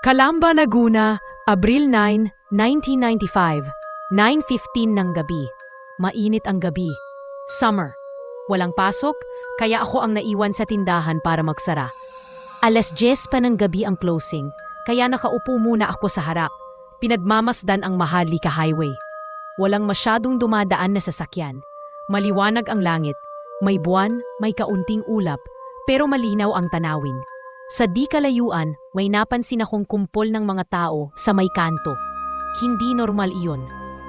Calamba, Laguna, Abril 9, 1995. 9.15 ng gabi. Mainit ang gabi. Summer. Walang pasok, kaya ako ang naiwan sa tindahan para magsara. Alas 10 pa ng gabi ang closing, kaya nakaupo muna ako sa harap. Pinagmamasdan ang Maharlika Highway. Walang masyadong dumadaan na sasakyan. Maliwanag ang langit. May buwan, may kaunting ulap, pero malinaw ang tanawin. Sa di kalayuan, may napansin akong kumpol ng mga tao sa may kanto. Hindi normal iyon.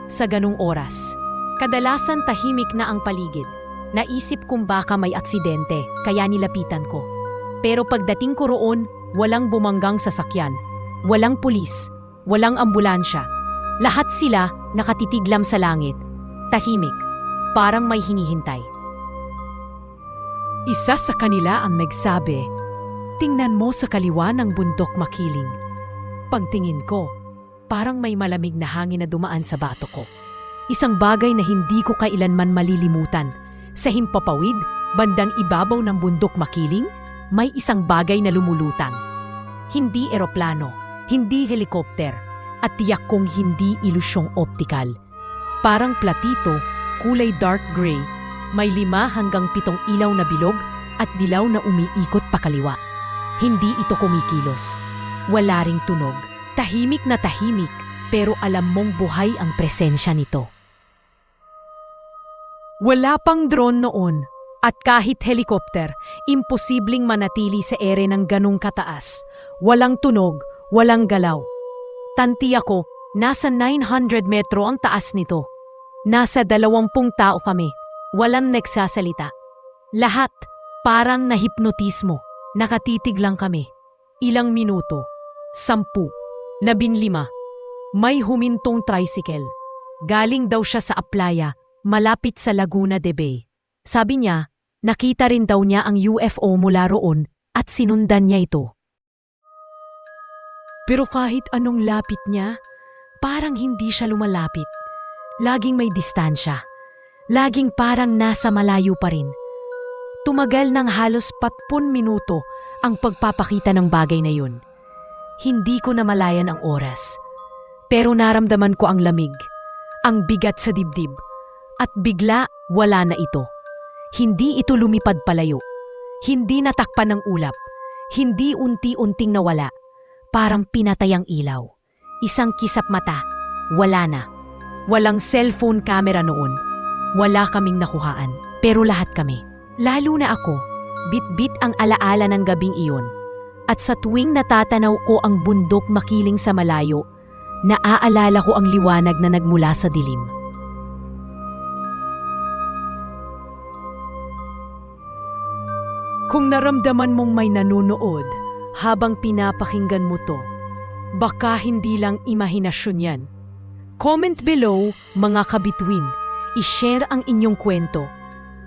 Sa ganung oras. Kadalasan tahimik na ang paligid. Naisip kong baka may aksidente, kaya nilapitan ko. Pero pagdating ko roon, walang bumanggang sasakyan. Walang pulis. Walang ambulansya. Lahat sila nakatitiglam sa langit. Tahimik. Parang may hinihintay. Isa sa kanila ang nagsabi, Tingnan mo sa kaliwa ng bundok makiling. Pagtingin ko, parang may malamig na hangin na dumaan sa bato ko. Isang bagay na hindi ko kailanman malilimutan. Sa himpapawid, bandang ibabaw ng bundok makiling, may isang bagay na lumulutang. Hindi eroplano, hindi helikopter, at tiyak kong hindi ilusyong optikal. Parang platito, kulay dark gray, may lima hanggang pitong ilaw na bilog at dilaw na umiikot pakaliwa. Hindi ito kumikilos. Wala ring tunog. Tahimik na tahimik, pero alam mong buhay ang presensya nito. Wala pang drone noon, at kahit helikopter, imposibleng manatili sa ere ng ganong kataas. Walang tunog, walang galaw. Tanti ako, nasa 900 metro ang taas nito. Nasa dalawampung tao kami, walang nagsasalita. Lahat, parang nahipnotismo. Nakatitig lang kami. Ilang minuto. Sampu. Labinlima. May humintong tricycle. Galing daw siya sa Aplaya, malapit sa Laguna de Bay. Sabi niya, nakita rin daw niya ang UFO mula roon at sinundan niya ito. Pero kahit anong lapit niya, parang hindi siya lumalapit. Laging may distansya. Laging parang nasa malayo pa rin. Tumagal ng halos patpun minuto ang pagpapakita ng bagay na yun. Hindi ko namalayan ang oras. Pero naramdaman ko ang lamig, ang bigat sa dibdib, at bigla wala na ito. Hindi ito lumipad palayo. Hindi natakpan ng ulap. Hindi unti-unting nawala. Parang pinatay ang ilaw. Isang kisap mata. Wala na. Walang cellphone camera noon. Wala kaming nakuhaan. Pero lahat kami. Lalo na ako. Bit-bit ang alaala ng gabing iyon. At sa tuwing natatanaw ko ang bundok makiling sa malayo, naaalala ko ang liwanag na nagmula sa dilim. Kung naramdaman mong may nanonood habang pinapakinggan mo to, baka hindi lang imahinasyon yan. Comment below, mga kabituin. I-share ang inyong kwento.